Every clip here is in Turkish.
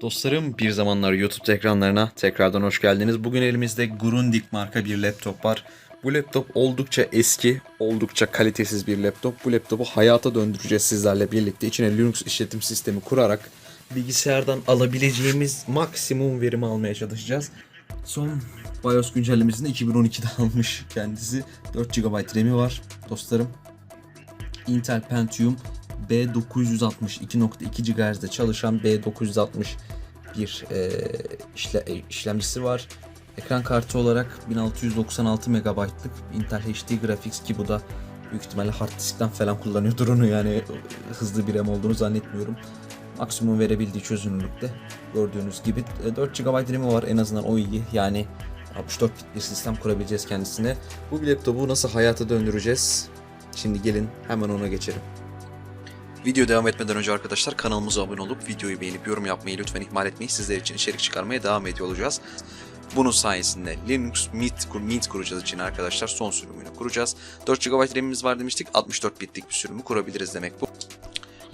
Dostlarım bir zamanlar YouTube ekranlarına tekrardan hoş geldiniz. Bugün elimizde Grundig marka bir laptop var. Bu laptop oldukça eski, oldukça kalitesiz bir laptop. Bu laptopu hayata döndüreceğiz sizlerle birlikte. İçine Linux işletim sistemi kurarak bilgisayardan alabileceğimiz maksimum verimi almaya çalışacağız. Son BIOS güncellemesini 2012'de almış kendisi. 4 GB RAM'i var dostlarım. Intel Pentium B960 2.2 GHz'de çalışan B960 bir e, işle, e, işlemcisi var. Ekran kartı olarak 1696 MB'lık Intel HD Graphics ki bu da büyük ihtimalle hard diskten falan kullanıyordur onu yani e, hızlı bir RAM olduğunu zannetmiyorum. Maksimum verebildiği çözünürlükte gördüğünüz gibi e, 4 GB RAM'i var en azından o iyi yani 64 bit bir sistem kurabileceğiz kendisine. Bu laptopu nasıl hayata döndüreceğiz? Şimdi gelin hemen ona geçelim. Video devam etmeden önce arkadaşlar kanalımıza abone olup videoyu beğenip yorum yapmayı lütfen ihmal etmeyin. Sizler için içerik çıkarmaya devam ediyor olacağız. Bunun sayesinde Linux Mint, Mint kuracağız için arkadaşlar son sürümünü kuracağız. 4 GB RAM'imiz var demiştik. 64 bitlik bir sürümü kurabiliriz demek bu.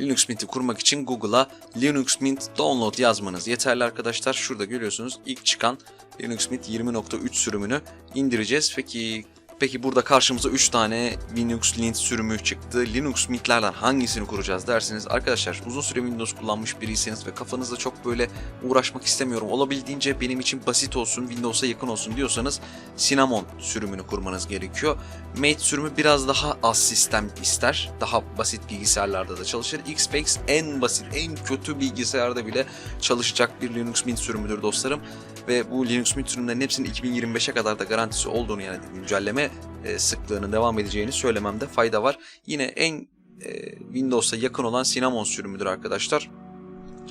Linux Mint'i kurmak için Google'a Linux Mint Download yazmanız yeterli arkadaşlar. Şurada görüyorsunuz ilk çıkan Linux Mint 20.3 sürümünü indireceğiz. Peki Peki burada karşımıza 3 tane Linux Mint sürümü çıktı. Linux Mint'lerden hangisini kuracağız derseniz arkadaşlar uzun süre Windows kullanmış biriyseniz ve kafanızda çok böyle uğraşmak istemiyorum. Olabildiğince benim için basit olsun, Windows'a yakın olsun diyorsanız Cinnamon sürümünü kurmanız gerekiyor. Mate sürümü biraz daha az sistem ister. Daha basit bilgisayarlarda da çalışır. XPX en basit, en kötü bilgisayarda bile çalışacak bir Linux Mint sürümüdür dostlarım. Ve bu Linux Mint sürümlerinin hepsinin 2025'e kadar da garantisi olduğunu yani güncelleme e, sıklığının devam edeceğini söylememde fayda var. Yine en e, Windows'a yakın olan Cinnamon sürümüdür arkadaşlar.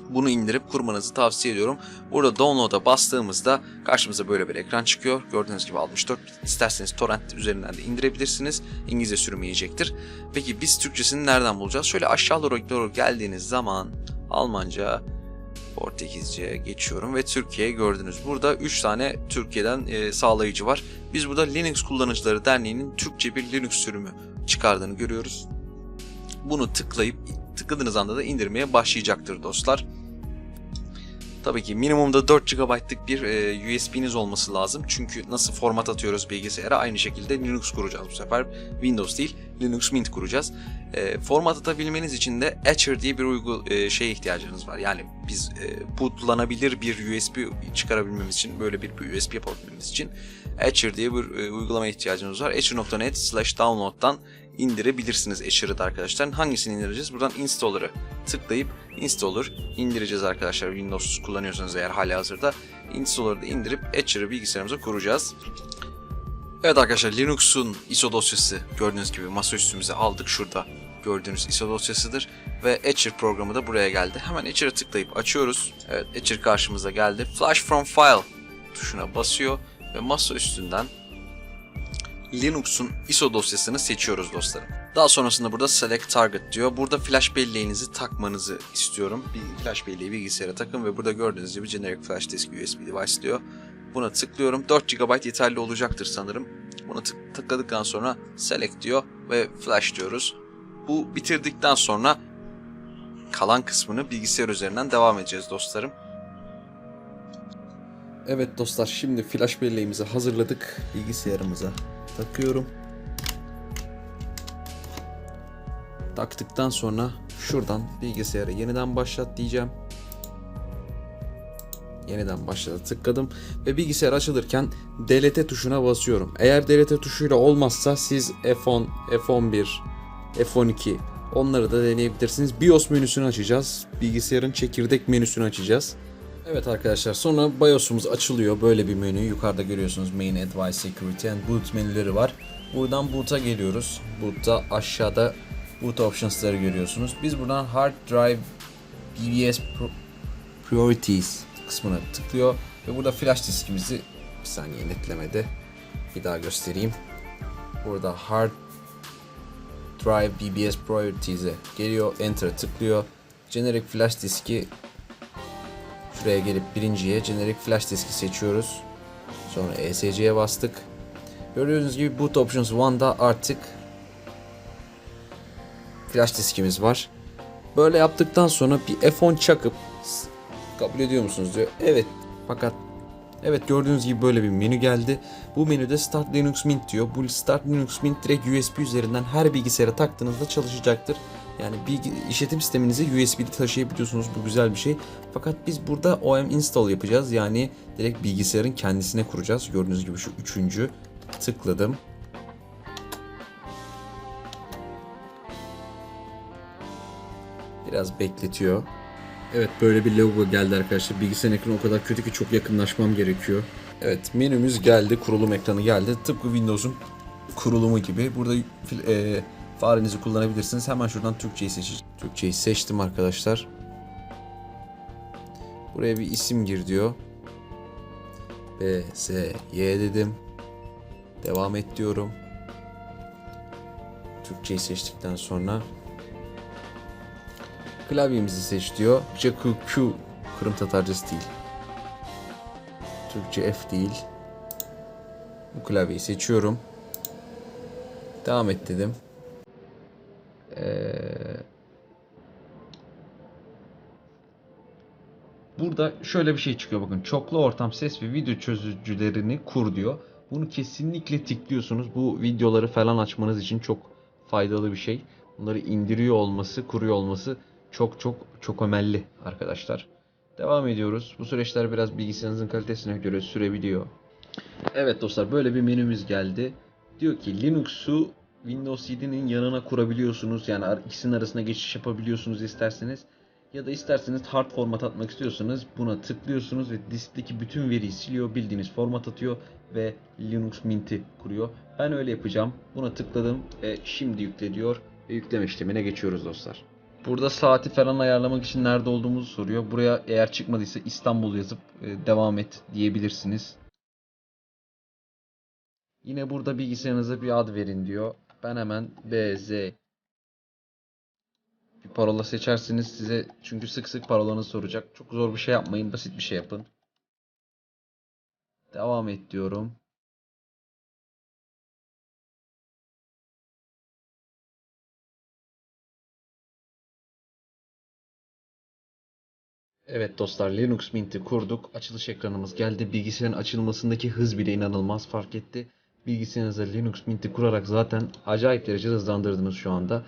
Bunu indirip kurmanızı tavsiye ediyorum. Burada download'a bastığımızda karşımıza böyle bir ekran çıkıyor. Gördüğünüz gibi 64 bit. İsterseniz torrent üzerinden de indirebilirsiniz. İngilizce sürümü yiyecektir. Peki biz Türkçesini nereden bulacağız? Şöyle aşağılara doğru geldiğiniz zaman Almanca, Portekizce geçiyorum ve Türkiye gördünüz. Burada 3 tane Türkiye'den e, sağlayıcı var. Biz burada Linux Kullanıcıları Derneği'nin Türkçe bir Linux sürümü çıkardığını görüyoruz. Bunu tıklayıp tıkladığınız anda da indirmeye başlayacaktır dostlar. Tabii ki minimumda 4 GB'lık bir e, USB'niz olması lazım. Çünkü nasıl format atıyoruz bilgisayara aynı şekilde Linux kuracağız bu sefer. Windows değil Linux Mint kuracağız. E, format atabilmeniz için de Etcher diye bir uygu e, şeye ihtiyacınız var. Yani biz e, bootlanabilir bir USB çıkarabilmemiz için böyle bir, bir USB yapabilmemiz için Etcher diye bir e, uygulama ihtiyacımız var. Etcher.net slash download'dan indirebilirsiniz Etcher'ı da arkadaşlar. Hangisini indireceğiz? Buradan installer'ı tıklayıp installer indireceğiz arkadaşlar. Windows kullanıyorsanız eğer hali hazırda installer'ı da indirip Etcher'ı bilgisayarımıza kuracağız. Evet arkadaşlar Linux'un ISO dosyası gördüğünüz gibi masaüstümüze aldık şurada gördüğünüz ISO dosyasıdır ve Etcher programı da buraya geldi. Hemen Etcher'ı tıklayıp açıyoruz. Evet Etcher karşımıza geldi. Flash from file tuşuna basıyor ve masa üstünden Linux'un ISO dosyasını seçiyoruz dostlarım. Daha sonrasında burada Select Target diyor. Burada flash belleğinizi takmanızı istiyorum. Bir flash belleği bilgisayara takın ve burada gördüğünüz gibi Generic Flash Disk USB Device diyor. Buna tıklıyorum. 4 GB yeterli olacaktır sanırım. Buna tık tıkladıktan sonra Select diyor ve Flash diyoruz. Bu bitirdikten sonra kalan kısmını bilgisayar üzerinden devam edeceğiz dostlarım. Evet dostlar şimdi flash belleğimizi hazırladık. Bilgisayarımıza takıyorum. Taktıktan sonra şuradan bilgisayara yeniden başlat diyeceğim. Yeniden başlata tıkladım ve bilgisayar açılırken delete tuşuna basıyorum. Eğer delete tuşuyla olmazsa siz F10, F11, F12 onları da deneyebilirsiniz. BIOS menüsünü açacağız. Bilgisayarın çekirdek menüsünü açacağız. Evet arkadaşlar sonra BIOS'umuz açılıyor. Böyle bir menü. Yukarıda görüyorsunuz Main Advice Security and Boot menüleri var. Buradan Boot'a geliyoruz. Boot'ta aşağıda Boot Options'ları görüyorsunuz. Biz buradan Hard Drive BBS Priorities kısmına tıklıyor ve burada flash diskimizi bir saniye netlemede bir daha göstereyim. Burada Hard Drive BBS Priorities'e geliyor. Enter tıklıyor. Generic flash diski Şuraya gelip birinciye generic flash diski seçiyoruz. Sonra ESC'ye bastık. Gördüğünüz gibi boot options 1'da artık flash diskimiz var. Böyle yaptıktan sonra bir F10 çakıp Kabul ediyor musunuz diyor. Evet. Fakat Evet gördüğünüz gibi böyle bir menü geldi. Bu menüde Start Linux Mint diyor. Bu Start Linux Mint direkt USB üzerinden her bilgisayara taktığınızda çalışacaktır. Yani bilgi, işletim sisteminizi USB'de taşıyabiliyorsunuz. Bu güzel bir şey. Fakat biz burada OM install yapacağız. Yani direkt bilgisayarın kendisine kuracağız. Gördüğünüz gibi şu üçüncü tıkladım. Biraz bekletiyor. Evet böyle bir logo geldi arkadaşlar. Bilgisayarın ekranı o kadar kötü ki çok yakınlaşmam gerekiyor. Evet menümüz geldi. Kurulum ekranı geldi. Tıpkı Windows'un kurulumu gibi. Burada e, farenizi kullanabilirsiniz. Hemen şuradan Türkçeyi seçeceğim. Türkçeyi seçtim arkadaşlar. Buraya bir isim gir diyor. B, Z, Y dedim. Devam et diyorum. Türkçeyi seçtikten sonra Klavyemizi seç diyor. Jaku Q Kırım Tatarcası değil. Türkçe F değil. Bu klavyeyi seçiyorum. Devam et dedim. Ee, Burada şöyle bir şey çıkıyor bakın. Çoklu ortam ses ve video çözücülerini kur diyor. Bunu kesinlikle tıklıyorsunuz. Bu videoları falan açmanız için çok faydalı bir şey. Bunları indiriyor olması, kuruyor olması çok çok çok ömelli arkadaşlar. Devam ediyoruz. Bu süreçler biraz bilgisayarınızın kalitesine göre sürebiliyor. Evet dostlar böyle bir menümüz geldi. Diyor ki Linux'u Windows 7'nin yanına kurabiliyorsunuz. Yani ikisinin arasında geçiş yapabiliyorsunuz isterseniz. Ya da isterseniz hard format atmak istiyorsanız buna tıklıyorsunuz ve diskteki bütün veriyi siliyor. Bildiğiniz format atıyor ve Linux Mint'i kuruyor. Ben öyle yapacağım. Buna tıkladım ve şimdi yükle diyor ve yükleme işlemine geçiyoruz dostlar. Burada saati falan ayarlamak için nerede olduğumuzu soruyor. Buraya eğer çıkmadıysa İstanbul yazıp e, devam et diyebilirsiniz. Yine burada bilgisayarınıza bir ad verin diyor. Ben hemen BZ bir parola seçersiniz size çünkü sık sık parolanızı soracak. Çok zor bir şey yapmayın, basit bir şey yapın. Devam et diyorum. Evet dostlar Linux Mint'i kurduk. Açılış ekranımız geldi. Bilgisayarın açılmasındaki hız bile inanılmaz fark etti. Bilgisayarınıza Linux Mint'i kurarak zaten acayip derecede hızlandırdınız şu anda.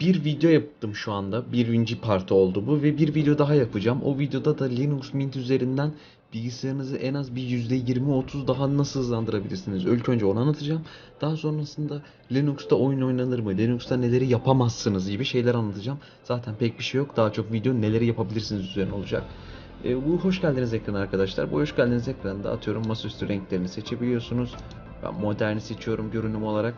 Bir video yaptım şu anda. Birinci parti oldu bu ve bir video daha yapacağım. O videoda da Linux Mint üzerinden bilgisayarınızı en az bir %20-30 daha nasıl hızlandırabilirsiniz? İlk önce onu anlatacağım. Daha sonrasında Linux'ta oyun oynanır mı? Linux'ta neleri yapamazsınız gibi şeyler anlatacağım. Zaten pek bir şey yok. Daha çok video neleri yapabilirsiniz üzerine olacak. E, bu hoş geldiniz ekranı arkadaşlar. Bu hoş geldiniz ekranında atıyorum masaüstü renklerini seçebiliyorsunuz. Ben moderni seçiyorum görünüm olarak.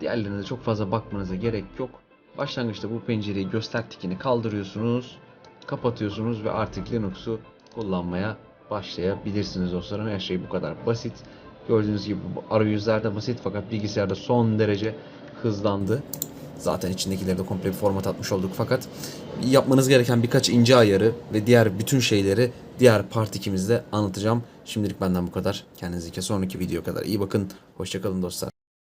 Diğerlerine çok fazla bakmanıza gerek yok. Başlangıçta bu pencereyi göster tikini kaldırıyorsunuz. Kapatıyorsunuz ve artık Linux'u kullanmaya başlayabilirsiniz dostlarım. Her şey bu kadar basit. Gördüğünüz gibi bu arayüzler de basit fakat bilgisayarda son derece hızlandı. Zaten içindekileri de komple bir format atmış olduk fakat yapmanız gereken birkaç ince ayarı ve diğer bütün şeyleri diğer part 2'mizde anlatacağım. Şimdilik benden bu kadar. Kendinize sonraki video kadar iyi bakın. Hoşçakalın dostlar.